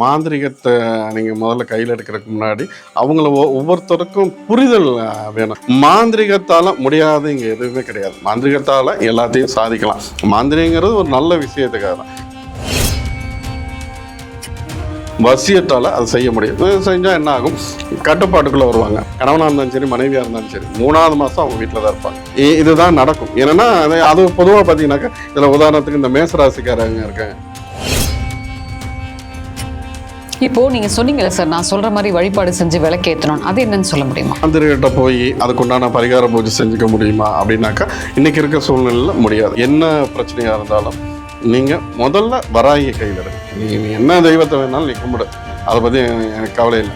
மாந்திரிகத்தை நீங்கள் முதல்ல கையில் எடுக்கிறதுக்கு முன்னாடி அவங்கள ஒவ்வொருத்தருக்கும் புரிதல் வேணும். மாந்திரிகத்தால் முடியாது இங்கே எதுவுமே கிடையாது. மாந்திரிகத்தால் எல்லாத்தையும் சாதிக்கலாம். மாந்திரிகங்கிறது ஒரு நல்ல விஷயத்துக்காக. தான் வசியத்தால் அது செய்ய முடியும். செஞ்சால் என்ன ஆகும்? கட்டுப்பாட்டுக்குள்ளே வருவாங்க. கணவனாக இருந்தாலும் சரி மனைவியாக இருந்தாலும் சரி மூணாவது மாதம் அவங்க வீட்டில் தான் இருப்பாங்க. இதுதான் நடக்கும். ஏன்னா அது அது பொதுவாக பார்த்தீங்கன்னாக்கா இதில் உதாரணத்துக்கு இந்த மேசராசிக்காரங்க இருக்காங்க. இப்போ நீங்க சொன்னீங்கல்ல சார் நான் சொல்ற மாதிரி வழிபாடு செஞ்சு விளக்கேற்றணும் அது என்னன்னு சொல்ல முடியுமா? மந்திரிகிட்ட போய் அதுக்குண்டான பரிகார பூஜை செஞ்சுக்க முடியுமா அப்படின்னாக்கா இன்னைக்கு இருக்க சூழ்நிலையில் முடியாது. என்ன பிரச்சனையாக இருந்தாலும் நீங்கள் முதல்ல வராயி கையில் இருக்கு நீ என்ன தெய்வத்தை வேணாலும் நீ கும்பிடு. அதை பற்றி எனக்கு கவலை இல்லை.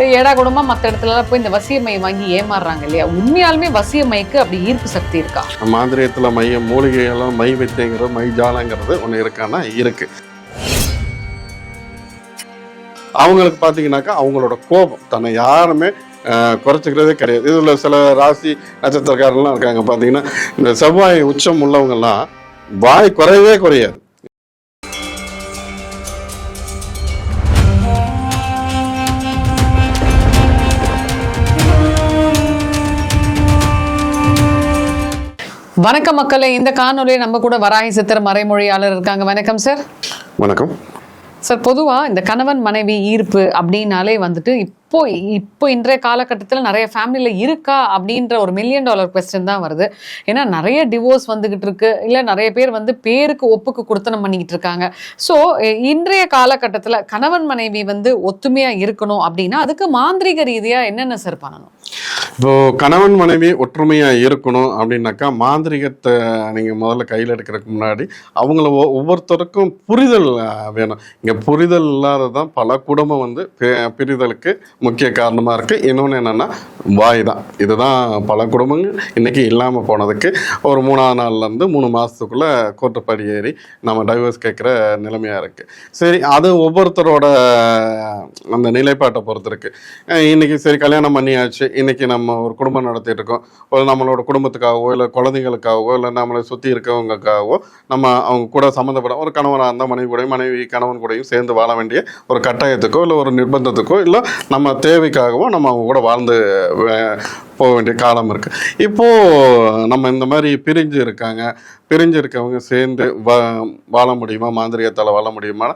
ஏடா குடும்பம் மற்ற இடத்துல போய் இந்த வசியமை வாங்கி ஏமாறுறாங்க இல்லையா? உண்மையாலுமே வசியமைக்கு அப்படி ஈர்ப்பு சக்தி இருக்கா? மாந்திரியத்தில் மைய மூலிகையெல்லாம் மை வித்தைங்கிறது மை ஜாலங்கிறது ஒன்று இருக்கான்னா இருக்கு. அவங்களுக்கு பார்த்தீங்கன்னாக்கா அவங்களோட கோபம். தன்னை யாருமே குறைச்சிக்கிறதே கிடையாது. இதில் சில ராசி நட்சத்திரக்காரங்களாம் இருக்காங்க பார்த்தீங்கன்னா இந்த செவ்வாய் உச்சம் உள்ளவங்கெல்லாம் வாய் குறையவே குறையாது. வணக்கம் மக்களே இந்த காணொலியை நம்ம கூட வராகி சித்திர மறைமொழியாளர் இருக்காங்க. வணக்கம் சார் வணக்கம். சார் பொதுவா இந்த கணவன் மனைவி ஈர்ப்பு அப்படின்னாலே வந்துட்டு இப்போ இப்போ இன்றைய காலகட்டத்தில் நிறைய ஃபேமிலியில இருக்கா அப்படின்ற ஒரு மில்லியன் டாலர் கொஸ்டின் தான் வருது. ஏன்னா நிறைய டிவோர்ஸ் வந்துகிட்டு இருக்கு. இல்ல நிறைய பேர் வந்து பேருக்கு ஒப்புக்கு கொடுத்தனம் பண்ணிக்கிட்டு இருக்காங்க. ஸோ இன்றைய காலகட்டத்தில் கணவன் மனைவி வந்து ஒத்துமையா இருக்கணும் அப்படின்னா அதுக்கு மாந்திரிக ரீதியா என்னென்ன சார் பண்ணணும்? இப்போ கணவன் மனைவி ஒற்றுமையா இருக்கணும் அப்படின்னாக்கா மாந்திரிகத்தை நீங்க முதல்ல கையில் எடுக்கிறதுக்கு முன்னாடி அவங்கள ஒ- ஒவ்வொருத்தருக்கும் புரிதல் வேணும். இங்க புரிதல் இல்லாததான் பல குடும்பம் வந்து பிரிதலுக்கு முக்கிய காரணமா இருக்கு. இன்னொன்று என்னன்னா வாய் தான் இதுதான் பல குடும்பங்கள். இன்னைக்கு இல்லாம போனதுக்கு ஒரு மூணாவது நாள்ல இருந்து மூணு மாசத்துக்குள்ள கோர்ட்டு படி ஏறி நம்ம டைவர்ஸ் கேட்குற நிலைமையா இருக்கு. சரி அது ஒவ்வொருத்தரோட அந்த நிலைப்பாட்டை பொறுத்து இருக்கு. இன்றைக்கி இன்னைக்கு சரி கல்யாணம் பண்ணியாச்சு. இன்னைக்கு நம்ம நம்ம ஒரு குடும்பம் நடத்திட்டு இருக்கோம் ஒரு நம்மளோட குடும்பத்துக்காகவோ இல்லை குழந்தைங்களுக்காகவோ இல்லை நம்மளை சுற்றி இருக்கவங்களுக்காகவோ நம்ம அவங்க கூட சம்மந்தப்பட ஒரு கணவனாக இருந்தால் மனைவி கூடயும் மனைவி கணவன் கூடயும் சேர்ந்து வாழ வேண்டிய ஒரு கட்டாயத்துக்கோ இல்லை ஒரு நிர்பந்தத்துக்கோ இல்லை நம்ம தேவைக்காகவோ நம்ம அவங்க கூட வாழ்ந்து போக வேண்டிய காலம் இருக்குது இப்போது நம்ம இந்த மாதிரி பிரிஞ்சு இருக்காங்க. பிரிஞ்சு இருக்கவங்க சேர்ந்து வா வாழ முடியுமா? மாந்திரிகத்தால் வாழ முடியுமா?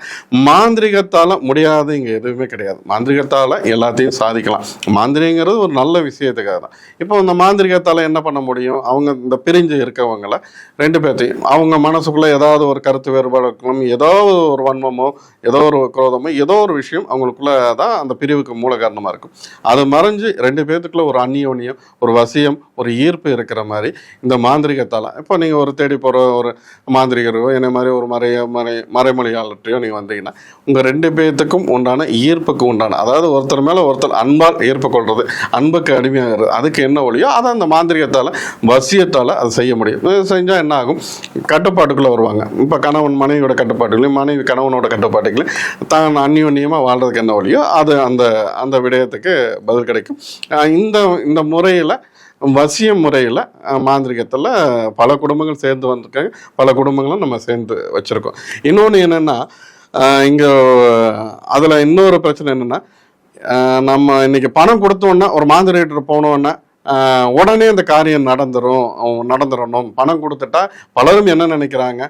மாந்திரிகத்தால் முடியாது இங்கே எதுவுமே கிடையாது. மாந்திரிகத்தால் எல்லாத்தையும் சாதிக்கலாம். மாந்திரிகங்கிறது ஒரு நல்ல விஷயத்துக்காக தான். இப்போ இந்த மாந்திரிகத்தால் என்ன பண்ண முடியும்? அவங்க இந்த பிரிஞ்சு இருக்கவங்கள ரெண்டு பேர்த்தையும் அவங்க மனசுக்குள்ளே ஏதாவது ஒரு கருத்து வேறுபாடு இருக்கலாம் ஏதோ ஒரு வன்மமோ ஏதோ ஒரு குரோதமோ ஏதோ ஒரு விஷயம் அவங்களுக்குள்ள தான் அந்த பிரிவுக்கு மூல காரணமாக இருக்கும். அது மறைஞ்சு ரெண்டு பேர்த்துக்குள்ள ஒரு அந்நியோன்யம் ஒரு வசியம் ஒரு ஈர்ப்பு இருக்கிற மாதிரி இந்த மாந்திரிகத்தால். இப்போ நீங்கள் ஒரு தேடி போகிற ஒரு மாந்திரிகரோ என்ன மாதிரி ஒரு மறைய மறை மறைமொழியாளர்கிட்டையோ நீங்கள் வந்தீங்கன்னா உங்கள் ரெண்டு பேர்த்துக்கும் உண்டான ஈர்ப்புக்கு உண்டான அதாவது ஒருத்தர் மேலே ஒருத்தர் அன்பால் ஈர்ப்பு கொள்வது அன்புக்கு அடிமையாகிறது அதுக்கு என்ன வழியோ அதை அந்த மாந்திரிகத்தால் வசியத்தால் அது செய்ய முடியும். செஞ்சால் என்ன ஆகும்? கட்டுப்பாட்டுக்குள்ளே வருவாங்க. இப்போ கணவன் மனைவியோட கட்டுப்பாட்டுகளையும் மனைவி கணவனோட கட்டுப்பாட்டுகளையும் தான் அந்யோன்யமாக வாழ்றதுக்கு என்ன வழியோ அது அந்த அந்த விடயத்துக்கு பதில் கிடைக்கும். இந்த இந்த முறை முறையில் வசிய முறையில் மாந்திரிகத்தில் பல குடும்பங்கள் சேர்ந்து வந்திருக்காங்க. பல குடும்பங்களும் நம்ம சேர்ந்து வச்சுருக்கோம். இன்னொன்று என்னென்னா இங்கே அதில் இன்னொரு பிரச்சனை என்னென்னா நம்ம இன்னைக்கு பணம் கொடுத்தோன்னா ஒரு மாந்திரிகிட்ட போனோன்னா உடனே அந்த காரியம் நடந்துரும் நடந்துடணும் பணம் கொடுத்துட்டா பலரும் என்ன நினைக்கிறாங்க?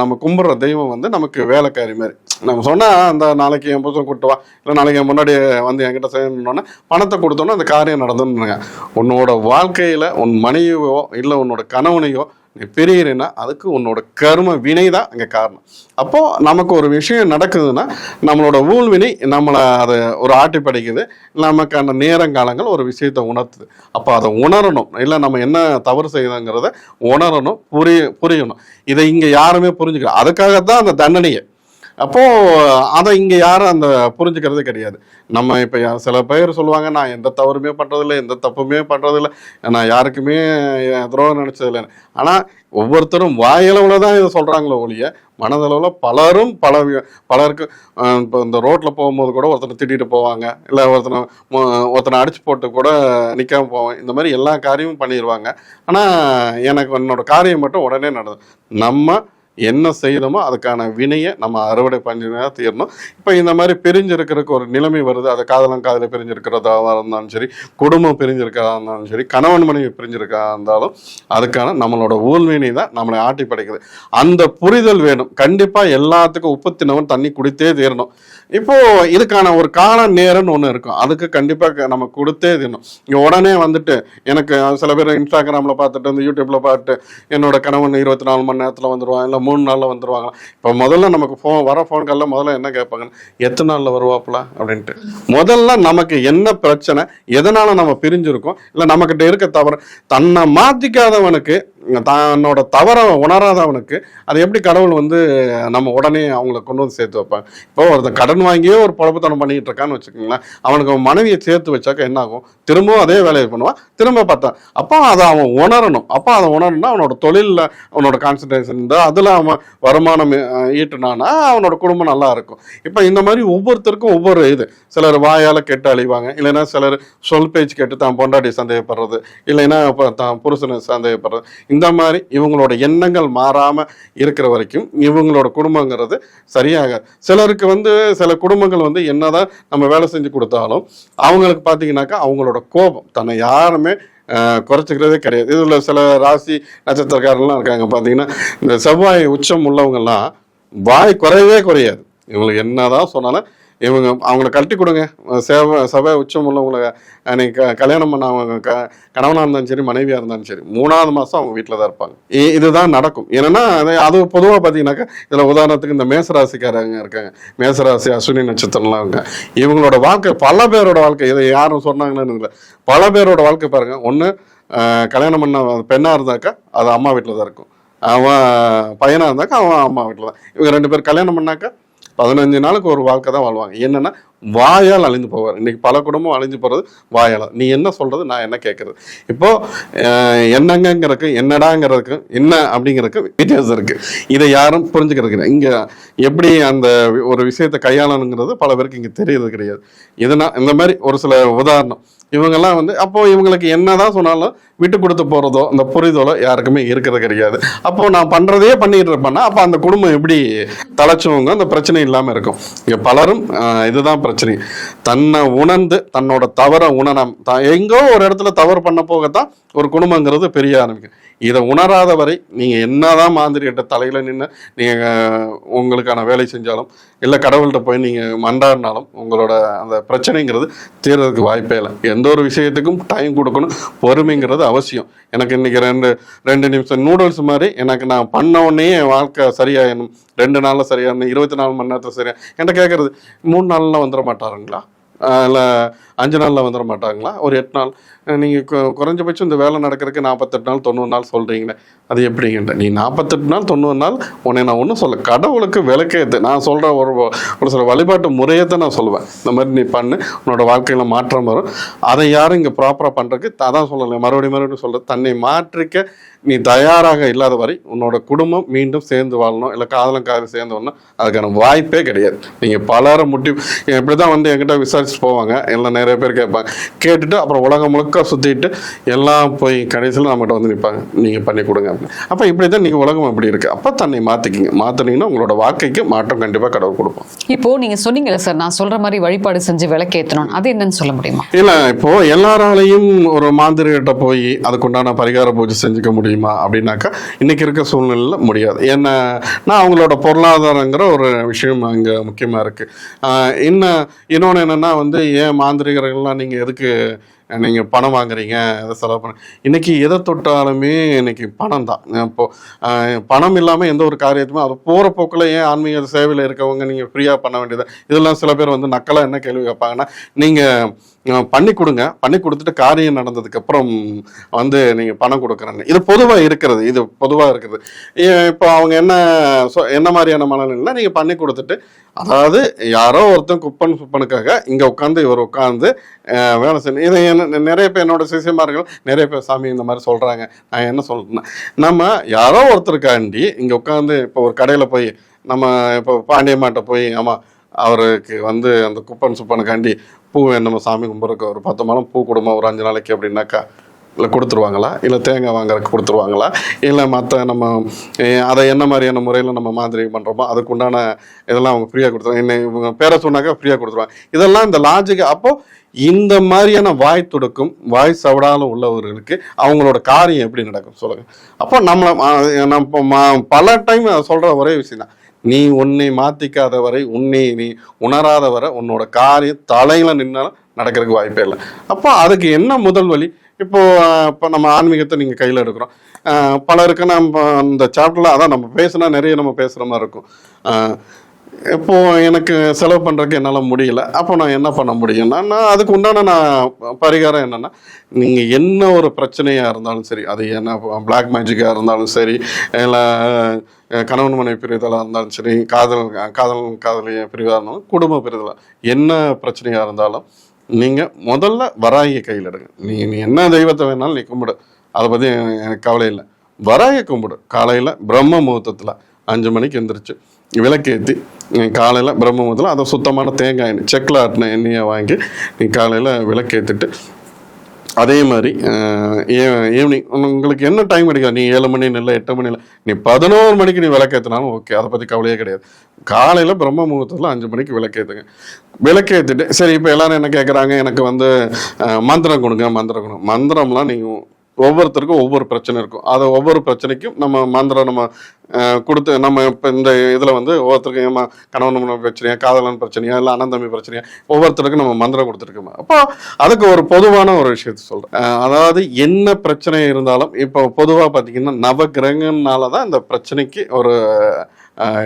நம்ம கும்பிட்ற தெய்வம் வந்து நமக்கு வேலைக்காரி மாதிரி. நம்ம சொன்னால் அந்த நாளைக்கு என் புதுசம் கூட்டு வா. இல்லை நாளைக்கு என் முன்னாடி வந்து என்கிட்ட சேர்ந்தோன்னா பணத்தை கொடுத்தோன்னா அந்த காரியம் நடந்துருங்க உன்னோட வாழ்க்கையில் உன் மனைவியோ இல்லை உன்னோட கணவனையோ நீ பிரியிறேன்னா அதுக்கு உன்னோட கர்ம வினை தான் அங்கே காரணம். அப்போது நமக்கு ஒரு விஷயம் நடக்குதுன்னா நம்மளோட ஊழ்வினை நம்மளை அதை ஒரு ஆட்டி படைக்குது நமக்கான நேரங்காலங்கள் ஒரு விஷயத்தை உணர்த்துது. அப்போ அதை உணரணும். இல்லை நம்ம என்ன தவறு செய்யுதுங்கிறத உணரணும் புரிய புரியணும். இதை இங்கே யாருமே புரிஞ்சுக்கல. அதுக்காக தான் அந்த தண்டனையை அப்போது அதை இங்கே யாரும் அந்த புரிஞ்சுக்கிறது கிடையாது. நம்ம இப்போ சில பேர் சொல்லுவாங்க நான் எந்த தவறுமே பண்ணுறதில்ல எந்த தப்புமே பண்ணுறதில்ல நான் யாருக்குமே துரோகம் நினச்சதில்லை. ஆனால் ஒவ்வொருத்தரும் வாயளவில் தான் இதை சொல்கிறாங்களோ ஒழிய மனதளவில் பலரும் பல பலருக்கு இப்போ இந்த ரோட்டில் போகும்போது கூட ஒருத்தனை திட்டிட்டு போவாங்க. இல்லை ஒருத்தனை ஒருத்தனை அடிச்சு போட்டு கூட நிற்காம போவாங்க. இந்த மாதிரி எல்லா காரியமும் பண்ணிடுவாங்க ஆனால் எனக்கு என்னோட காரியம் மட்டும் உடனே நடந்தது நம்ம என்ன செய்தோமோ அதுக்கான வினையை நம்ம அறுவடை பண்ணினா தீரணும். இப்போ இந்த மாதிரி பிரிஞ்சிருக்கிறதுக்கு ஒரு நிலைமை வருது. அது காதலன் காதலை பிரிஞ்சிருக்கிறதா இருந்தாலும் சரி குடும்பம் பிரிஞ்சிருக்கிறதா இருந்தாலும் சரி கணவன் மனைவி பிரிஞ்சிருக்கா இருந்தாலும் அதுக்கான நம்மளோட ஊழ்வினை தான் நம்மளை ஆட்டி படைக்குது. அந்த புரிதல் வேணும். கண்டிப்பாக எல்லாத்துக்கும் உப்பத்தினவன் தண்ணி குடித்தே தீரணும். இப்போது இதுக்கான ஒரு கால நேரம்னு ஒன்று இருக்கும். அதுக்கு கண்டிப்பாக நம்ம கொடுத்தே தீரணும். உடனே வந்துட்டு எனக்கு சில பேர் இன்ஸ்டாகிராமில் பார்த்துட்டு இந்த யூடியூப்பில் பார்த்துட்டு என்னோட கணவன் இருபத்தி நாலு மணி நேரத்தில் வந்துருவான் இல்லை மூணு நாளில் வந்துருவாங்க இப்போ முதல்ல நமக்கு ஃபோன் வர ஃபோன் காலில் முதல்ல என்ன கேட்பாங்க எத்தனை நாளில் வருவாப்புல? அப்படின்ட்டு. முதல்ல நமக்கு என்ன பிரச்சனை எதனால நம்ம பிரிஞ்சிருக்கோம் இல்லை நம்மக்கிட்ட இருக்க தவறு தன்னை மாற்றிக்காதவனுக்கு தன்னோட தவறை உணராதவனுக்கு அது எப்படி கடவுள் வந்து நம்ம உடனே அவங்கள கொண்டு வந்து சேர்த்து வைப்பாங்க? இப்போ ஒருத்தன் கடன் வாங்கியே ஒரு குழப்பத்தனம் பண்ணிட்டு இருக்கான்னு வச்சுக்கோங்களேன். அவனுக்கு அவன் மனைவியை சேர்த்து வச்சாக்க என்ன ஆகும்? திரும்பவும் அதே வேலையை பண்ணுவான் திரும்ப பார்த்தான் அப்போ அதை அவன் உணரணும். அப்போ அதை உணரணும்னா அவனோட தொழிலில் அவனோட கான்சன்ட்ரேஷன் இருந்தால் அதில் அவன் வருமானம் ஈட்டுனானா அவனோட குடும்பம் நல்லா இருக்கும். இப்போ இந்த மாதிரி ஒவ்வொருத்தருக்கும் ஒவ்வொரு இது. சிலர் வாயால் கெட்டு அழிவாங்க. இல்லைன்னா சிலர் சொல் பேச்சு கேட்டு தான் பொண்டாட்டி சந்தேகப்படுறது. இல்லைன்னா இப்போ தான் புருஷனை சந்தேகப்படுறது. இந்த மாதிரி இவங்களோட எண்ணங்கள் மாறாமல் இருக்கிற வரைக்கும் இவங்களோட குடும்பங்கிறது சரியாக சிலருக்கு வந்து சில குடும்பங்கள் வந்து என்னதான் நம்ம வேலை செஞ்சு கொடுத்தாலும் அவங்களுக்கு பார்த்தீங்கன்னாக்கா அவங்களோட கோபம். தன்னை யாருமே குறைச்சிக்கிறதே கிடையாது. இதில் சில ராசி நட்சத்திரக்காரங்களாம் இருக்காங்க பார்த்தீங்கன்னா இந்த செவ்வாய் உச்சம் உள்ளவங்கெல்லாம் வாய் குறையவே குறையாது. இவங்களுக்கு என்னதான் சொன்னாலும் இவங்க அவங்கள கழட்டி கொடுங்க. சேவை சபை உச்சம் உள்ளவங்களை அன்னைக்கு க கல்யாணம் பண்ண அவங்க க கணவனாக இருந்தாலும் சரி மனைவியாக இருந்தாலும் சரி மூணாவது மாதம் அவங்க வீட்டில் தான் இருப்பாங்க. இதுதான் நடக்கும். ஏன்னா அது- அது பொதுவாக பார்த்தீங்கன்னாக்கா இதில் உதாரணத்துக்கு இந்த மேசராசிக்காரங்க இருக்காங்க. மேசராசி அஸ்வினி நட்சத்திரம்லாம் இருக்காங்க. இவங்களோட வாழ்க்கை பல பேரோட வாழ்க்கை இதை யாரும் சொன்னாங்கன்னு இல்லை பல பேரோட வாழ்க்கை பாருங்கள் ஒன்று கல்யாணம் பண்ண பெண்ணாக இருந்தாக்கா அது அம்மா வீட்டில் தான் இருக்கும். அவன் பையனாக இருந்தாக்கா அவன் அம்மா வீட்டில் தான். இவங்க ரெண்டு பேர் கல்யாணம் பண்ணாக்கா பதினஞ்சு நாளுக்கு ஒரு வாழ்க்கை தான் வாழ்வாங்க. என்னன்னா வாயால் அழிஞ்சு போவார். இன்றைக்கி பல குடும்பம் அழிஞ்சு போகிறது வாயால். நீ என்ன சொல்கிறது நான் என்ன கேட்குறது இப்போது என்னங்கிறதுக்கு என்னடாங்கிறதுக்கு என்ன அப்படிங்கிறதுக்கு வித்தியாசம் இருக்குது இதை யாரும் புரிஞ்சுக்கிறது கிடையாது இங்கே எப்படி அந்த ஒரு விஷயத்தை கையாளணுங்கிறது பல பேருக்கு இங்கே தெரியறது கிடையாது. இதனால் இந்த மாதிரி ஒரு சில உதாரணம். இவங்கெல்லாம் வந்து அப்போ இவங்களுக்கு என்னதான் சொன்னாலும் விட்டு கொடுத்து போறதோ அந்த புரிதலோ யாருக்குமே இருக்கிறது கிடையாது. அப்போ நான் பண்றதே பண்ணிட்டு இருப்பேன்னா அப்போ அந்த குடும்பம் எப்படி தலைச்சவங்க அந்த பிரச்சனை இல்லாம இருக்கும். இங்க பலரும் இதுதான் பிரச்சனை. தன்னை உணர்ந்து தன்னோட தவறை உணரம் த எங்கோ ஒரு இடத்துல தவறு பண்ண போகத்தான் ஒரு குடும்பங்கிறது பெரிய ஆரம்பிக்கும். இதை உணராத வரை நீங்கள் என்னதான் மாந்திரிகிட்ட தலையில் நின்று நீங்கள் உங்களுக்கான வேலை செஞ்சாலும் இல்லை கடவுள்கிட்ட போய் நீங்கள் மண்டாடினாலும் உங்களோட அந்த பிரச்சனைங்கிறது தீர்றதுக்கு வாய்ப்பே இல்லை. எந்த எந்த ஒரு விஷயத்துக்கும் டைம் கொடுக்கணும். பொறுமைங்கிறது அவசியம். எனக்கு இன்னைக்கு ரெண்டு ரெண்டு நிமிஷம் நூடுல்ஸ் மாதிரி எனக்கு நான் பண்ண உடனே என் வாழ்க்கை சரியாயணும் ரெண்டு நாளில் சரியாகணும் இருபத்தி நாலு மணி நேரத்தில் சரியா என்கிட்ட கேட்குறது மூணு நாளில் வந்துட மாட்டாருங்களா? இல்லை அஞ்சு நாளில் வந்துட மாட்டாங்களா? ஒரு எட்டு நாள். நீங்கள் குறைஞ்சபட்சம் இந்த வேலை நடக்கிறதுக்கு நாற்பத்தெட்டு நாள் தொண்ணூறு நாள் சொல்கிறீங்களே அது எப்படிங்கிட்ட நீ நாற்பத்தெட்டு நாள் தொண்ணூறு நாள் உன்னை நான் ஒன்றும் சொல்ல கடவுளுக்கு விளக்கேற்று நான் சொல்கிற ஒரு ஒரு சில வழிபாட்டு முறையை தான் நான் சொல்லுவேன். இந்த மாதிரி நீ பண்ணு உன்னோட வாழ்க்கையில் மாற்றம் வரும். அதை யாரும் இங்கே ப்ராப்பராக பண்ணுறதுக்கு அதான் சொல்லலை மறுபடியும் மறுபடியும் சொல்கிறது தன்னை மாற்றிக்க நீ தயாராக இல்லாத வரை உன்னோட குடும்பம் மீண்டும் சேர்ந்து வாழணும். இல்லை காதலும் காதலும் சேர்ந்து வரணும் அதுக்கான வாய்ப்பே கிடையாது. நீங்கள் பலரை முட்டி இப்படி தான் வந்து என்கிட்ட விசாரிச்சு போவாங்க. எல்லாம் நிறைய பேர் கேட்பாங்க. கேட்டுட்டு அப்புறம் உலகம் முழுக்க சுற்றிட்டு எல்லாம் போய் கடைசியில் நம்மகிட்ட வந்து நிற்பாங்க நீங்கள் பண்ணி கொடுங்க. அப்படின்னு. அப்போ இப்படி தான் நீங்கள் உலகம் இப்படி இருக்குது அப்போ தன்னை மாற்றிக்கிங்க மாற்றினீங்கன்னா உங்களோட வாழ்க்கைக்கு மாற்றம் கண்டிப்பாக கடவுள் கொடுப்போம் இப்போ நீங்க சொன்னீங்கல்ல சார் நான் சொல்ற மாதிரி வழிபாடு செஞ்சு விளக்கேற்றணும் அது என்னன்னு சொல்ல முடியுமா? இல்லை இப்போ எல்லாராலையும் ஒரு மாந்திரிகிட்ட போய் அதுக்குண்டான பரிகார பூஜை செஞ்சுக்க முடியுமா? அப்படின்னாக்கா இன்னைக்கு இருக்க சூழ்நிலையில் முடியாது. ஏன்னா நான் அவங்களோட பொருளாதாரங்கிற ஒரு விஷயம் அங்கே முக்கியமாக இருக்குது இன்னும் இன்னொன்று என்னென்னா வந்து ஏன் மாந்திரிகர்கள்லாம் நீங்கள் எதுக்கு நீங்கள் பணம் வாங்குறீங்க? எதை செலவு பண்ண இன்னைக்கு எதை தொட்டாலுமே இன்னைக்கு பணம் தான். இப்போ பணம் இல்லாமல் எந்த ஒரு காரியத்துமே அது போகிற போக்கில் ஏன் ஆன்மீக சேவையில் இருக்கவங்க நீங்கள் ஃப்ரீயாக பண்ண வேண்டியது? இதெல்லாம் சில பேர் வந்து நக்கலாக என்ன கேள்வி கேட்பாங்கன்னா நீங்கள் பண்ணி கொடுங்க. பண்ணி கொடுத்துட்டு காரியம் நடந்ததுக்கு அப்புறம் வந்து நீங்கள் பணம் கொடுக்குறாங்க இது பொதுவாக இருக்கிறது. இது பொதுவாக இருக்குது. ஏ- இப்போ அவங்க என்ன சொ- என்ன மாதிரியான மனநிலைனா நீங்கள் பண்ணி கொடுத்துட்டு அதாவது யாரோ ஒருத்தன் குப்பன் சுப்பனுக்காக இங்கே உட்காந்து இவர் உட்காந்து வேலை செய்யணும் இதை என்ன நிறைய பேர் என்னோட சிசியமார்கள் நிறைய பேர் சாமி இந்த மாதிரி சொல்கிறாங்க நான் என்ன சொல்றேன்னா நம்ம யாரோ ஒருத்தருக்காண்டி இங்கே உட்காந்து இப்போ ஒரு கடையில் போய் நம்ம இப்போ பாண்டியம்மாட்ட போய் ஆமாம் அவருக்கு வந்து அந்த குப்பன் சுப்பனுக்காண்டி பூ நம்ம சாமி கும்பிட்றக்கு ஒரு பத்து மலம் பூ கொடுமா ஒரு அஞ்சு நாளைக்கு அப்படின்னாக்கா இல்லை கொடுத்துருவாங்களா? இல்லை தேங்காய் வாங்குறதுக்கு கொடுத்துருவாங்களா? இல்லை மற்ற நம்ம அதை என்ன மாதிரியான முறையில் நம்ம மாதிரி பண்ணுறோமோ அதுக்குண்டான இதெல்லாம் அவங்க ஃப்ரீயாக கொடுத்துருவாங்க. என்ன இவங்க பேரை சொன்னாக்கா ஃப்ரீயாக கொடுத்துருவாங்க. இதெல்லாம் இந்த லாஜிக் அப்போது இந்த மாதிரியான வாய் துடுக்கும் வாய் சவடாலும் உள்ளவர்களுக்கு அவங்களோட காரியம் எப்படி நடக்கும் சொல்லுங்கள் அப்போ நம்மளை நம்ம பல டைம் சொல்கிற ஒரே விஷயம் தான் நீ உன்னை மாத்திக்காத வரை உன்னை நீ உணராத வரை உன்னோட காரியம் தலையில நின்னாலும் நடக்கிறதுக்கு வாய்ப்பே இல்லை. அப்போ அதுக்கு என்ன முதல் வழி? இப்போ இப்போ நம்ம ஆன்மீகத்தை நீங்கள் கையில் எடுக்கிறோம். பலருக்கு நம்ம அந்த சாப்டர்ல அதான் நம்ம பேசுனா நிறைய நம்ம பேசுகிற மாதிரி இருக்கும். இப்போது இப்போ எனக்கு செலவு பண்ணுறதுக்கு என்னால் முடியல. அப்போ நான் என்ன பண்ண முடியும்னா நான் அதுக்கு உண்டான நான் பரிகாரம் என்னென்னா நீங்கள் என்ன ஒரு பிரச்சனையாக இருந்தாலும் சரி அது என்ன பிளாக் மேஜிக்காக இருந்தாலும் சரி இல்லை கணவன் மனைவி பிரிதலாக இருந்தாலும் சரி காதல் காதல் காதலிய பிரிவாக இருந்தாலும் குடும்ப பிரிதலாக என்ன பிரச்சனையாக இருந்தாலும் நீங்கள் முதல்ல வராகிய கையில் எடுங்க. நீ நீ என்ன தெய்வத்தை வேணாலும் நீ கும்பிடு. அதை பற்றி எனக்கு கவலை இல்லை. வராகிய கும்பிடு. காலையில் பிரம்ம முகூர்த்தத்தில் அஞ்சு மணிக்கு எந்திரிச்சு விளக்கேற்றி காலையில் பிரம்ம முகூர்த்தத்தில் அதை சுத்தமான தேங்காய் எண்ணெய் செக்கில் ஆட்டின எண்ணெயை வாங்கி நீ காலையில் விளக்கேற்றிட்டு அதே மாதிரி ஈவினிங் உங்களுக்கு என்ன டைம் கிடைக்காது? நீ ஏழு மணி இல்லை எட்டு மணி இல்லை. நீ பதினோரு மணிக்கு நீ விளக்கேற்றினாலும் ஓகே அதை பற்றி கவலையே கிடையாது. காலையில் பிரம்ம முகூர்த்தத்தில் அஞ்சு மணிக்கு விளக்கேற்றுங்க விளக்கேற்றிட்டு சரி இப்போ எல்லாரும் என்ன கேட்குறாங்க எனக்கு வந்து மந்திரம் கொடுங்க மந்திரம் கொடுங்க. மந்திரம்லாம் நீங்கள் ஒவ்வொருத்தருக்கும் ஒவ்வொரு பிரச்சனை இருக்கும். அதை ஒவ்வொரு பிரச்சனைக்கும் நம்ம மந்திரம் நம்ம கொடுத்து நம்ம இப்போ இந்த இதில் வந்து ஒவ்வொருத்தருக்கும் ஏமா கணவன் பிரச்சனையா காதலன் பிரச்சனையா இல்லை அண்ணன் பிரச்சனையா ஒவ்வொருத்தருக்கும் நம்ம மந்திரம் கொடுத்துருக்கோம்? அப்போ அதுக்கு ஒரு பொதுவான ஒரு விஷயத்த சொல்கிறேன் அதாவது என்ன பிரச்சனை இருந்தாலும் இப்போ பொதுவாக பார்த்தீங்கன்னா நவகிரகனால தான் இந்த பிரச்சனைக்கு ஒரு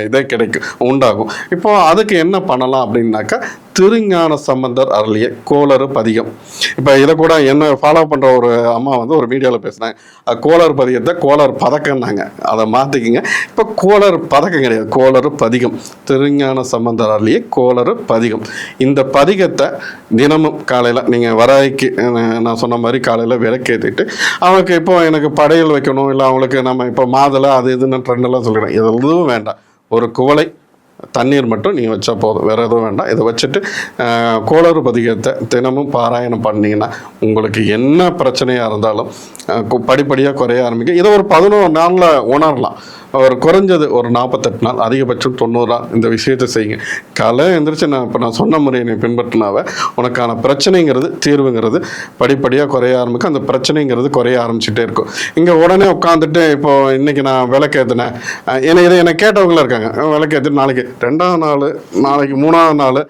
இதே கிடைக்கும் உண்டாகும். இப்போ அதுக்கு என்ன பண்ணலாம் அப்படின்னாக்கா திருஞான சம்பந்தர் அருளிய கோளறு பதிகம். இப்போ இதை கூட என்ன ஃபாலோ பண்ணுற ஒரு அம்மா வந்து ஒரு மீடியாவில் பேசுனாங்க கோளர் பதிகத்தை கோளர் பதக்கம்னாங்க. அதை மாற்றிக்கிங்க இப்போ கோளர் பதக்கம் கிடையாது. கோளறு பதிகம். திருஞான சம்பந்தர் அருளிய கோளறு பதிகம். இந்த பதிகத்தை தினமும் காலையில் நீங்கள் வராய்க்கு நான் சொன்ன மாதிரி காலையில் விளக்கேற்றிட்டு அவனுக்கு இப்போ எனக்கு படையல் வைக்கணும் இல்லை அவங்களுக்கு நம்ம இப்போ மாதுளை அது இதுன்னு ட்ரெண்டெல்லாம் சொல்லிடுறேன். இது எதுவும் வேண்டாம். ஒரு குவளை தண்ணீர் மட்டும் நீங்கள் வச்சா போதும். வேறு எதுவும் வேண்டாம். இதை வச்சுட்டு கோளறு பதிகத்தை தினமும் பாராயணம் பண்ணிங்கன்னா உங்களுக்கு என்ன பிரச்சனையாக இருந்தாலும் படிப்படியாக குறைய ஆரம்பிக்கும். இதை ஒரு பதினோரு நாளில் உணரலாம். ஒரு குறைஞ்சது ஒரு நாற்பத்தெட்டு நாள் அதிகபட்சம் தொண்ணூறு நாள் இந்த விஷயத்தை செய்யுங்க. காலை எந்திரிச்சு நான் இப்போ நான் சொன்ன முறையை நீ பின்பற்றினாவே உனக்கான பிரச்சனைங்கிறது தீர்வுங்கிறது படிப்படியாக குறைய ஆரம்பிக்கும். அந்த பிரச்சனைங்கிறது குறைய ஆரம்பிச்சுட்டே இருக்கும். இங்கே உடனே உட்காந்துட்டு இப்போது இன்றைக்கி நான் விளக்கேற்றினேன் ஏன்னா இதை என்னை கேட்டவங்களாம் இருக்காங்க. விளக்கேற்றிட்டு நாளைக்கு ரெண்டாவது நாள் நாளைக்கு மூணாவது நாள்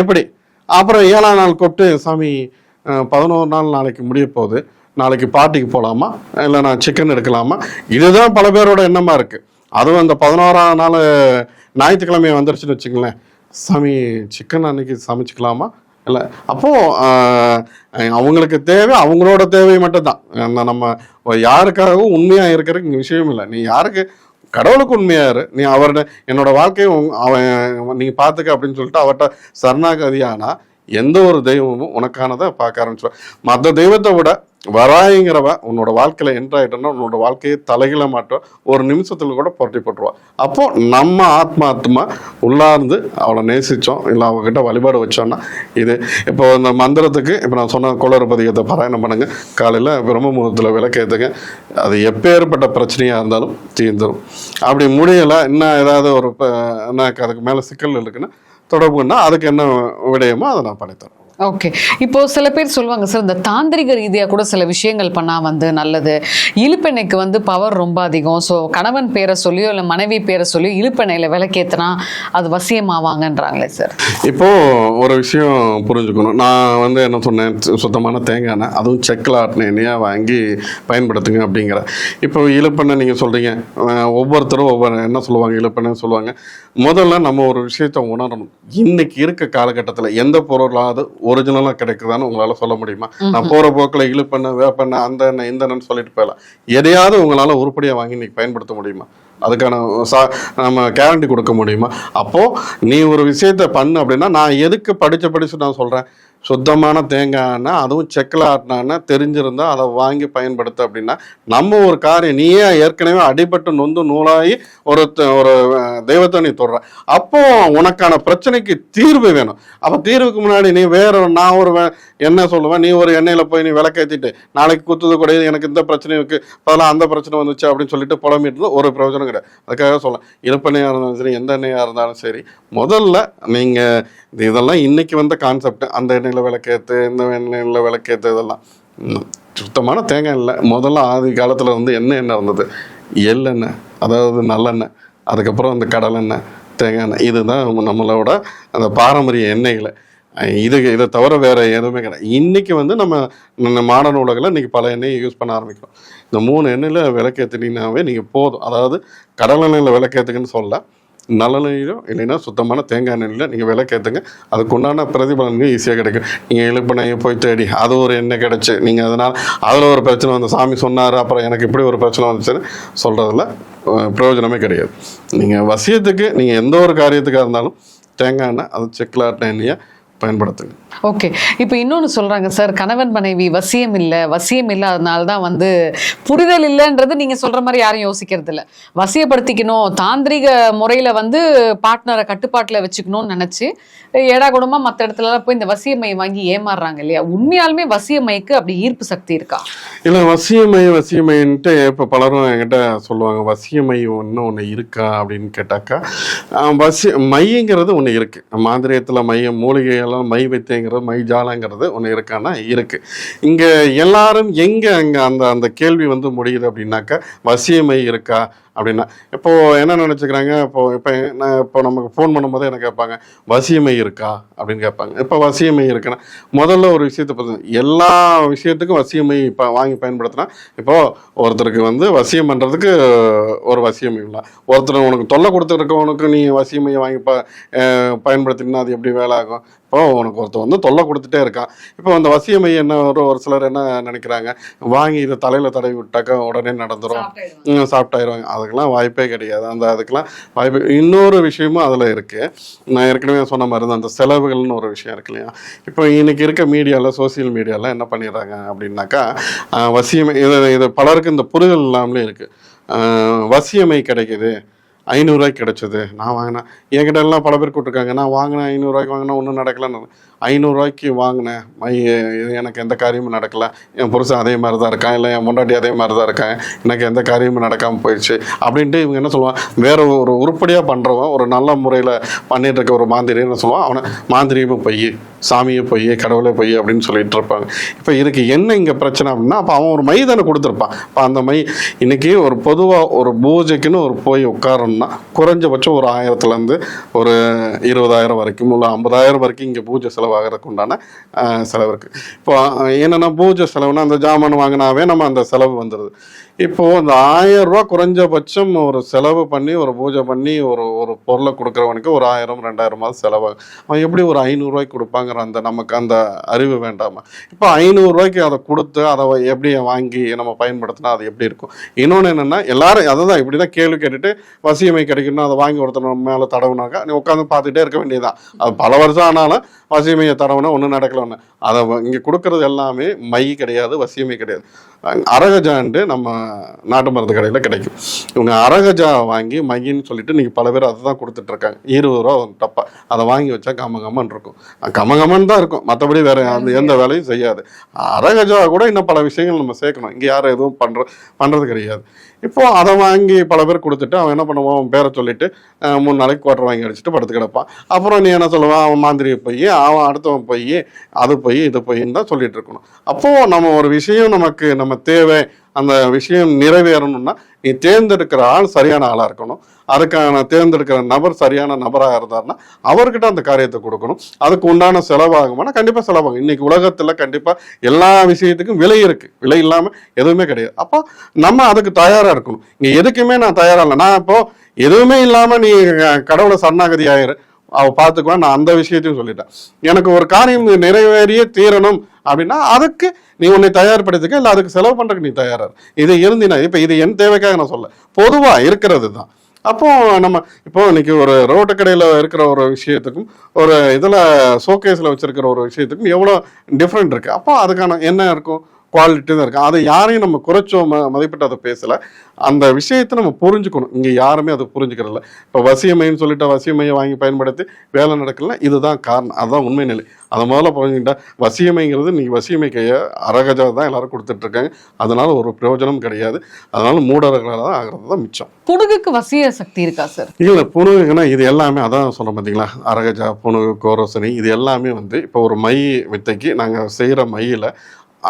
எப்படி? அப்புறம் ஏழாம் நாள் கூப்பிட்டு சாமி பதினோரு நாள் நாளைக்கு முடிய போகுது. நாளைக்கு பார்ட்டிக்கு போகலாமா இல்லை நான் சிக்கன் எடுக்கலாமா? இதுதான் பல பேரோட எண்ணமாக இருக்குது அதுவும் அந்த பதினோராம் நாள் ஞாயிற்றுக்கிழமை வந்துருச்சுன்னு வச்சுங்களேன் சாமி சிக்கன் அன்னைக்கு சமைச்சிக்கலாமா? இல்லை அப்போது அவங்களுக்கு தேவை அவங்களோட தேவை மட்டும்தான். அந்த நம்ம யாருக்காகவும் உண்மையாக இருக்கிறதுக்கு இங்க விஷயம் இல்லை. நீ யாருக்கு கடவுளுக்கு உண்மையா இரு. நீ அவர்கிட்ட என்னோட வாழ்க்கையை அவன் நீ பார்த்துக்க அப்படின்னு சொல்லிட்டு அவர்கிட்ட சரணாகதியானா எந்த ஒரு தெய்வமும் உனக்கானதை பார்க்க ஆரம்பிச்சிடும் மற்ற தெய்வத்தை விட வராயிங்கிறவ உன்னோட வாழ்க்கையில என்ட்ராயிட்டோன்னா உன்னோட வாழ்க்கையை தலைகில மாட்டோம் ஒரு நிமிஷத்துல கூட புரட்டி போட்டுருவா அப்போ நம்ம ஆத்மாத்மா உள்ளார்ந்து அவளை நேசித்தோம் இல்லை அவகிட்ட வழிபாடு வச்சோம்னா இது இப்போ இந்த மந்திரத்துக்கு இப்போ நான் சொன்ன குளறுபதிகத்தை பாராயணம் பண்ணுங்க. காலையில் பிரம்ம முகூர்த்தத்தில் விளக்கேற்றுங்க அது எப்பேற்பட்ட பிரச்சனையாக இருந்தாலும் தீர்ந்துடும் அப்படி முடியலை இன்னும் ஏதாவது ஒரு என்ன அதுக்கு மேலே சிக்கல் இருக்குன்னா தொடர்புன்னா அதுக்கு என்ன விடயமோ அதை நான் பண்ணித்தரேன் ஓகே இப்போ சில பேர் சொல்லுவாங்க சார் இந்த தாந்திரிக ரீதியாக கூட சில விஷயங்கள் பண்ணால் வந்து நல்லது. இழுப்பெண்ணைக்கு வந்து பவர் ரொம்ப அதிகம். ஸோ கணவன் பேரை சொல்லியோ இல்லை மனைவி பேரை சொல்லியோ இழுப்பெண்ணையில் விளக்கேத்துனா அது வசியமாவாங்கன்றாங்களே சார்? இப்போ ஒரு விஷயம் புரிஞ்சுக்கணும். நான் வந்து என்ன சொன்னேன் சுத்தமான தேங்காய் எண்ணெய் அதுவும் செக்கில் ஆட்டின எண்ணெயாக வாங்கி பயன்படுத்துங்க அப்படிங்கிற. இப்போ இழுப்பெண்ணெய் நீங்கள் சொல்கிறீங்க ஒவ்வொருத்தரும் ஒவ்வொரு என்ன சொல்லுவாங்க இழுப்பெண்ணெய் சொல்லுவாங்க. முதல்ல நம்ம ஒரு விஷயத்தை உணரணும். இன்னைக்கு இருக்க காலகட்டத்தில் எந்த பொருளாவது ஒரிஜினலாக கிடைக்குதான்னு உங்களால் சொல்ல முடியுமா? நான் போகிற போக்கில் இழுப்பெண்ணெய் வேப்பெண்ணெய் அந்த எண்ணெய் இந்த எண்ணெய்னு சொல்லிட்டு போயிடலாம். எதையாவது உங்களால் உருப்படியாக வாங்கி இன்னைக்கு பயன்படுத்த முடியுமா? அதுக்கான சா நம்ம கேரண்டி கொடுக்க முடியுமா? அப்போது நீ ஒரு விஷயத்த பண்ணு அப்படின்னா நான் எதுக்கு படித்து படித்து நான் சொல்கிறேன் சுத்தமான தேங்காய்னா அதுவும் செக்கில் ஆட்டினா தெரிஞ்சிருந்தா அதை வாங்கி பயன்படுத்து அப்படின்னா நம்ம ஒரு காரியம் நீயே ஏற்கனவே அடிபட்டு நொந்து நூலாகி ஒரு ஒரு தெய்வத்தை நீ தொடுற. அப்போ உனக்கான பிரச்சனைக்கு தீர்வு வேணும். அப்போ தீர்வுக்கு முன்னாடி நீ வேற நான் ஒரு என்ன சொல்லுவேன்? நீ ஒரு எண்ணெயில் போய் நீ விளக்கேற்றிட்டு நாளைக்கு குத்துது கூட எனக்கு இந்த பிரச்சனை இருக்குது அதெல்லாம் அந்த பிரச்சனை வந்துச்சு அப்படின்னு சொல்லிட்டு புலம்பிட்டு ஒரு பிரயோஜனம் கிடையாது அதுக்காக சொல்லலாம் இழப்பெண்ணையாக இருந்தாலும் சரி எந்த எண்ணெயாக இருந்தாலும் சரி முதல்ல நீங்கள் இதெல்லாம் இன்னைக்கு வந்த கான்செப்ட் அந்த எண்ணெயில் விளக்கேற்று இந்த எண்ணெயில் விளக்கேற்று இதெல்லாம். சுத்தமான தேங்காய் இல்லை. முதல்ல ஆதி காலத்தில் வந்து என்ன எண்ணெய் இருந்தது? எள்ளெண்ணெய் அதாவது நல்லெண்ணெய் அதுக்கப்புறம் அந்த கடலெண்ணெய் தேங்காய் எண்ணெய். இதுதான் நம்மளோட அந்த பாரம்பரிய எண்ணெய்களை. இது இதை தவிர வேற எதுவுமே கிடையாது. இன்னைக்கு வந்து நம்ம மாடர்ன் உலகில் இன்னைக்கு பல எண்ணெயை யூஸ் பண்ண ஆரம்பிக்கிறோம். இந்த மூணு எண்ணெயில் விளக்கேற்றினீங்கன்னாவே நீங்கள் போதும். அதாவது கடல் எண்ணெயில் விளக்கேற்றுக்குன்னு சொல்ல நல்லெண்ணெயிலோ இல்லைன்னா சுத்தமான தேங்காய் எண்ணெயில் நீங்கள் விளக்கேற்றுங்க அதுக்கு உண்டான பிரதிபலன்கள் ஈஸியாக கிடைக்கும். நீங்கள் இழுப்பெண்ணெயை போய் தேடி அது ஒரு எண்ணெய் கிடச்சி நீங்கள் அதனால் அதில் ஒரு பிரச்சனை வந்து சாமி சொன்னார் அப்புறம் எனக்கு இப்படி ஒரு பிரச்சனை வந்துச்சுன்னு சொல்கிறதுல பிரயோஜனமே கிடையாது. நீங்கள் வசியத்துக்கு நீங்கள் எந்த ஒரு காரியத்துக்காக இருந்தாலும் தேங்காய் எண்ணெய் அது செக்கில் எண்ணெயை பயன்படுத்துங்க. ஓகே இப்போ இன்னொன்று சொல்றாங்க சார் கணவன் மனைவி வசியம் இல்லை வசியம் இல்லாதனால தான் வந்து புரிதல் இல்லைன்றது நீங்க சொல்ற மாதிரி யாரும் யோசிக்கிறது இல்லை வசியப்படுத்திக்கணும் தாந்திரிக முறையில வந்து பார்ட்னரை கட்டுப்பாட்டில் வச்சுக்கணும்னு நினைச்சு ஏடா கூடமா மற்ற இடத்துலலாம் போய் இந்த வசியமை வாங்கி ஏமாறுறாங்க இல்லையா? உண்மையாலுமே வசியமைக்கு அப்படி ஈர்ப்பு சக்தி இருக்கா? இல்லை வசியமை வசியமைன்ட்டு இப்போ பலரும் என்கிட்ட சொல்லுவாங்க வசியமை ஒன்று ஒன்று இருக்கா? அப்படின்னு கேட்டாக்கா வசி மையங்கிறது ஒன்று இருக்குது மாந்திரியத்தில் மையம் எல்லாம் மை வித்தைங்கிறது மை ஜாலங்கிறது ஒன்று இருக்கான்னா இருக்குது இங்கே எல்லாரும் எங்கே அங்கே அந்த அந்த கேள்வி வந்து முடியுது அப்படின்னாக்கா வசியமை இருக்கா? அப்படின்னா இப்போ என்ன நினச்சிக்கிறாங்க? இப்போ இப்போ நான் இப்போ நமக்கு ஃபோன் பண்ணும்போது என்ன கேட்பாங்க? வசியமை இருக்கா? அப்படின்னு கேட்பாங்க. இப்போ வசியமை இருக்குன்னா முதல்ல ஒரு விஷயத்தை பற்றி எல்லா விஷயத்துக்கும் வசியமை இப்போ வாங்கி பயன்படுத்தினா இப்போ ஒருத்தருக்கு வந்து வசியம் பண்ணுறதுக்கு ஒரு வசியமை இல்லை. ஒருத்தர் உனக்கு தொல்லை கொடுத்துருக்கவனுக்கு நீ வசியமையை வாங்கி ப பயன்படுத்தினா அது எப்படி வேலை ஆகும்? இப்போ உனக்கு ஒருத்தர் வந்து தொல்லை கொடுத்துட்டே இருக்கான். இப்போ அந்த வசியமை என்ன ஒரு ஒரு சிலர் என்ன நினைக்கிறாங்க? வாங்கி இதை தலையில் தடவி விட்டாக்கா உடனே நடந்துரும். ம், சாப்பிட்டாயிருவாங்க அதுக்கெல்லாம் வாய்ப்பே கிடையாது. அந்த அதுக்கெலாம் வாய்ப்பு இன்னொரு விஷயமும் அதில் இருக்குது நான் ஏற்கனவே சொன்ன மாதிரி தான் அந்த செலவுகள்னு ஒரு விஷயம் இருக்கு இல்லையா? இப்போ இன்னைக்கு இருக்க மீடியாவில் சோசியல் மீடியாவில் என்ன பண்ணிடுறாங்க அப்படின்னாக்கா வசியமை இது இது பலருக்கு இந்த புரிதல் இல்லாமலே இருக்குது வசியமை கிடைக்குது. ஐநூறுரூவாய்க்கு கிடச்சிது. நான் வாங்கினேன் என்கிட்ட எல்லாம் பல பேர் கூட்டிருக்காங்க நான் வாங்கினேன் ஐநூறுரூவாய்க்கு வாங்கினா ஒன்றும் நடக்கலன்னு. ஐநூறுரூவாய்க்கு வாங்கினேன் மை இது எனக்கு எந்த காரியமும் நடக்கலை. என் புருஷன் அதே மாதிரி தான் இருக்கான். இல்லை என் முன்னாடி அதே மாதிரி தான் இருக்கேன். எனக்கு எந்த காரியமும் நடக்காமல் போயிடுச்சு. அப்படின்ட்டு இவங்க என்ன சொல்லுவான் வேற ஒரு உருப்படியாக பண்ணுறவன் ஒரு நல்ல முறையில் பண்ணிட்டு இருக்க ஒரு மாந்திரி என்ன சொல்லுவான் அவனை மாந்திரியமும் பொய் சாமியை பொய் கடவுளே பொய் அப்படின்னு சொல்லிட்டு இருப்பாங்க. இப்போ இதுக்கு என்ன இங்கே பிரச்சனை அப்படின்னா அப்போ அவன் ஒரு மை தானே கொடுத்துருப்பான். இப்போ அந்த மை இன்னைக்கு ஒரு பொதுவாக ஒரு பூஜைக்குன்னு ஒரு போய் உட்காரணும். உட்காரணும்னா குறைஞ்சபட்சம் ஒரு ஆயிரத்துலேருந்து ஒரு இருபதாயிரம் வரைக்கும் இல்லை ஐம்பதாயிரம் வரைக்கும் இங்கே பூஜை செலவாகிறதுக்கு உண்டான செலவு இருக்குது இப்போ என்னென்னா பூஜை செலவுனா அந்த ஜாமான் வாங்கினாவே நம்ம அந்த செலவு வந்துடுது இப்போது அந்த ஆயிரம் ரூபா குறைஞ்சபட்சம் ஒரு செலவு பண்ணி ஒரு பூஜை பண்ணி ஒரு ஒரு பொருளை கொடுக்குறவனுக்கு ஒரு ஆயிரம் ரெண்டாயிரமாவது செலவாகும். அவன் எப்படி ஒரு ஐநூறுரூவாய்க்கு கொடுப்பாங்கிற அந்த நமக்கு அந்த அறிவு வேண்டாமா? இப்போ ஐநூறுரூவாய்க்கு அதை கொடுத்து அதை எப்படி வாங்கி நம்ம பயன்படுத்தினா அது எப்படி இருக்கும்? இன்னொன்று என்னென்னா எல்லாரும் அதை தான் இப்படி தான் கேள்வி கேட்டுட்டு வசியமை கிடைக்கணும் அதை வாங்கி ஒருத்தர் நம்ம மேலே தடவுனாக்கா நீ உட்காந்து பார்த்துட்டே இருக்க வேண்டியதுதான். அது பல வருஷம் ஆனாலும் வசியமையை தடவுனா ஒன்றும் நடக்கல ஒன்று அதை இங்கே கொடுக்கறது எல்லாமே மை கிடையாது வசியமை கிடையாது. அஹ் அரகஜான்ட்டு நம்ம நாட்டு மருந்து கடையில் கிடைக்கும். இவங்க அரகஜா வாங்கி மையின்னு சொல்லிட்டு இன்னைக்கு பல பேர் அதை தான் கொடுத்துட்ருக்காங்க இருபது ரூபா ஒரு டப்பா. அதை வாங்கி வச்சா கம கமன்னு இருக்கும். கம கமன்னு தான் இருக்கும். மற்றபடி வேற அந்த எந்த வேலையும் செய்யாது. அரகஜா கூட இன்னும் பல விஷயங்கள் நம்ம சேர்க்கணும். இங்கே யாரும் எதுவும் பண்ணுற பண்ணுறது கிடையாது. இப்போ அதை வாங்கி பல பேர் கொடுத்துட்டு அவன் என்ன பண்ணுவான்? அவன் பேரை சொல்லிட்டு மூணு நாளைக்கு குவார்டர் வாங்கி அடிச்சுட்டு படுத்து கிடப்பான். அப்புறம் நீ என்ன சொல்லுவான்? அவன் மாந்திரியை போய் அவன் அடுத்தவன் போய் அது போய் இது போயின்னு தான் சொல்லிட்டு இருக்கணும். அப்போது நம்ம ஒரு விஷயம் நமக்கு நம்ம நம்ம தேவை அந்த விஷயம் நிறைவேறணும்னா நீ தேர்ந்தெடுக்கிற ஆள் சரியான ஆளாக இருக்கணும். அதுக்கான தேர்ந்தெடுக்கிற நபர் சரியான நபராக இருந்தாருன்னா அவர்கிட்ட அந்த காரியத்தை கொடுக்கணும். அதுக்கு உண்டான செலவாகுமானா கண்டிப்பாக செலவாகும். இன்னைக்கு உலகத்தில் கண்டிப்பாக எல்லா விஷயத்துக்கும் விலை இருக்குது விலை இல்லாமல் எதுவுமே கிடையாது. அப்போ நம்ம அதுக்கு தயாராக இருக்கணும். இங்கே எதுக்குமே நான் தயாராக இல்லை. நான் இப்போது எதுவுமே இல்லாமல் நீ கடவுளை சரணாகதி ஆயிரு. அவ பார்த்துக்குவா நான் அந்த விஷயத்தையும் சொல்லிட்டேன். எனக்கு ஒரு காரியம் நிறைவேறியே தீரணும் அப்படின்னா அதுக்கு நீ உன்னை தயார்படுத்திக்க இல்லை அதுக்கு செலவு பண்ணுறதுக்கு நீ தயாராக இதை இது இருந்தினா இப்போ இது என் தேவைக்காக நான் சொல்ல பொதுவாக இருக்கிறது தான். அப்போ நம்ம இப்போ இன்னைக்கு ஒரு ரோட்டு கடையில் இருக்கிற ஒரு விஷயத்துக்கும் ஒரு இதில் ஷோகேஸில் வச்சுருக்கிற ஒரு விஷயத்துக்கும் எவ்வளோ டிஃப்ரெண்ட் இருக்குது அப்போ அதுக்கான என்ன இருக்கும்? குவாலிட்டி தான் இருக்கு. அதை யாரையும் நம்ம குறைச்சோ ம மதிப்பிட்டு அதை பேசல. அந்த விஷயத்தை நம்ம புரிஞ்சுக்கணும். இங்கே யாருமே அதை புரிஞ்சுக்கிறதில்ல இப்போ வசியமைன்னு சொல்லிட்டு வசியமையை வாங்கி பயன்படுத்தி வேலை நடக்கல இதுதான் காரணம். அதுதான் உண்மை நிலை. அதை முதல்ல புரிஞ்சுக்கிட்டா வசியமைங்கிறது இன்னைக்கு வசியமை கையை அரகஜா தான் எல்லாரும் கொடுத்துட்டு இருக்காங்க அதனால ஒரு பிரயோஜனம் கிடையாது. அதனால மூடர்களாக தான் ஆகிறது தான் மிச்சம். புடுகுக்கு வசிய சக்தி இருக்கா சார்? இல்லை புணுகுன்னா இது எல்லாமே அதான் சொல்கிறோம் பார்த்தீங்களா அரகஜா புணுகு கோரோசனி இது எல்லாமே வந்து இப்போ ஒரு மை வித்தைக்கு நாங்கள் செய்கிற மையில்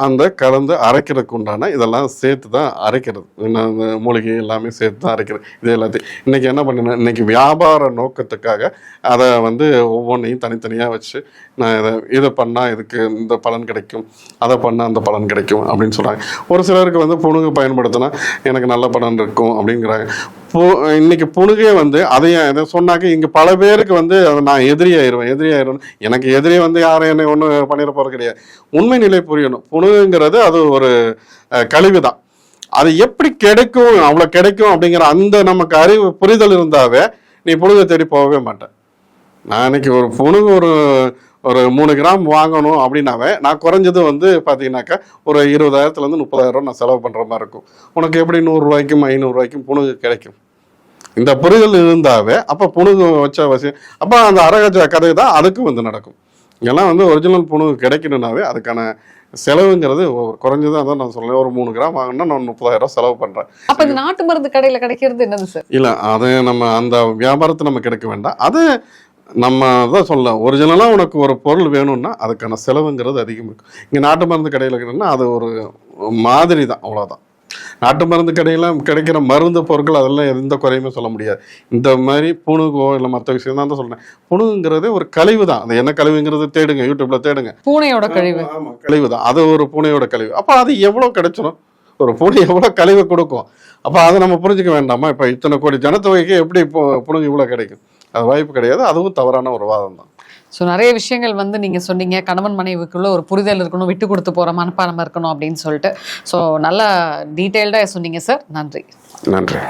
அந்த கலந்து அரைக்கிறதுக்கு உண்டான இதெல்லாம் சேர்த்து தான் அரைக்கிறது இன்னும் மூலிகை எல்லாமே சேர்த்து தான் அரைக்கிறது. இது எல்லாத்தையும். இன்றைக்கி என்ன பண்ணினேன் இன்றைக்கி வியாபார நோக்கத்துக்காக அதை வந்து ஒவ்வொன்றையும் தனித்தனியாக வச்சு நான் இதை இதை பண்ணால் இதுக்கு இந்த பலன் கிடைக்கும். அதை பண்ணால் அந்த பலன் கிடைக்கும் அப்படின்னு சொல்கிறாங்க ஒரு சிலருக்கு வந்து புணுகு பயன்படுத்தினா எனக்கு நல்ல பலன் இருக்கும் அப்படிங்கிறாங்க. பு இன்னைக்கு புணுகே வந்து அதையும் இதை சொன்னாக்க இங்கே பல பேருக்கு வந்து அதை நான் எதிரியாயிருவேன் எதிரியாயிருவேன் எதிரி எனக்கு எதிரியே வந்து யாரும் என்னை ஒன்றும் பண்ணிட போகிறது கிடையாது. உண்மை நிலை புரியணும். புணுகுங்கிறது அது ஒரு கழிவு தான். அது எப்படி கிடைக்கும் அவ்வளோ கிடைக்கும் அப்படிங்கிற அந்த நமக்கு அறிவு புரிதல் இருந்தாவே நீ புணுகை தேடி போகவே மாட்டேன் நான் இன்னைக்கு ஒரு புணுகு ஒரு ஒரு மூணு கிராம் வாங்கணும் அப்படின்னாவே நான் குறைஞ்சது வந்து பார்த்தீங்கன்னாக்கா ஒரு இருபதாயிரத்துலேருந்து முப்பதாயிரம் நான் செலவு பண்ணுற மாதிரி இருக்கும். உனக்கு எப்படி நூறுரூவாய்க்கும் ஐநூறுரூவாய்க்கும் புணுகு கிடைக்கும்? இந்த புரிதல் இருந்தாவே அப்போ புணுகு வச்ச அவசியம் அப்போ அந்த அரகஜ கதை தான் அதுக்கும் வந்து நடக்கும். இங்கெல்லாம் வந்து ஒரிஜினல் புணுகு கிடைக்கணும்னாவே அதுக்கான செலவுங்கிறது ஒரு குறைஞ்சது அதான் நான் சொல்றேன். ஒரு மூணு கிராம் வாங்கினா நான் முப்பதாயிரம் செலவு பண்ணுறேன் அப்ப இந்த நாட்டு மருந்து கடையில கிடைக்கிறது என்னது சார்? இல்லை அது நம்ம அந்த வியாபாரத்தை நம்ம கிடைக்க வேண்டாம். அது நம்ம தான் சொல்லலாம் ஒரிஜினலாக உனக்கு ஒரு பொருள் வேணும்னா அதுக்கான செலவுங்கிறது அதிகம் இருக்கும். இங்கே நாட்டு மருந்து கடையில் கிடைக்கணும்னா அது ஒரு மாதிரி தான் அவ்வளோதான் நாட்டு மருந்து கடையில் கிடைக்கிற மருந்து பொருட்கள் அதெல்லாம் எந்த குறையுமே சொல்ல முடியாது. இந்த மாதிரி புணுகோ இல்லை மற்ற விஷயம் தான் சொல்கிறேன் புணுங்கிறதே ஒரு கழிவு தான் அது என்ன கழிவுங்கிறது தேடுங்க யூடியூப்ல தேடுங்க. பூனையோட கழிவு. ஆமா கழிவு தான் அது ஒரு பூனையோட கழிவு. அப்போ அது எவ்வளோ கிடைச்சிரும்? ஒரு பூனை எவ்வளோ கழிவு கொடுக்கும்? அப்போ அதை நம்ம புரிஞ்சுக்க வேண்டாமா? இப்போ இத்தனை கோடி ஜனத்தொகைக்கு எப்படி இப்போ புணுகு இவ்வளோ கிடைக்கும்? அது வாய்ப்பு கிடையாது. அதுவும் தவறான ஒரு வாதம் தான். ஸோ நிறைய விஷயங்கள் வந்து நீங்க சொன்னீங்க. கணவன் மனைவிக்குள்ள ஒரு புரிதல் இருக்கணும் விட்டு கொடுத்து போற மனப்பான்மை இருக்கணும் அப்படின்னு சொல்லிட்டு. ஸோ நல்லா டீட்டெயில்டாக சொன்னீங்க சார் நன்றி. நன்றி.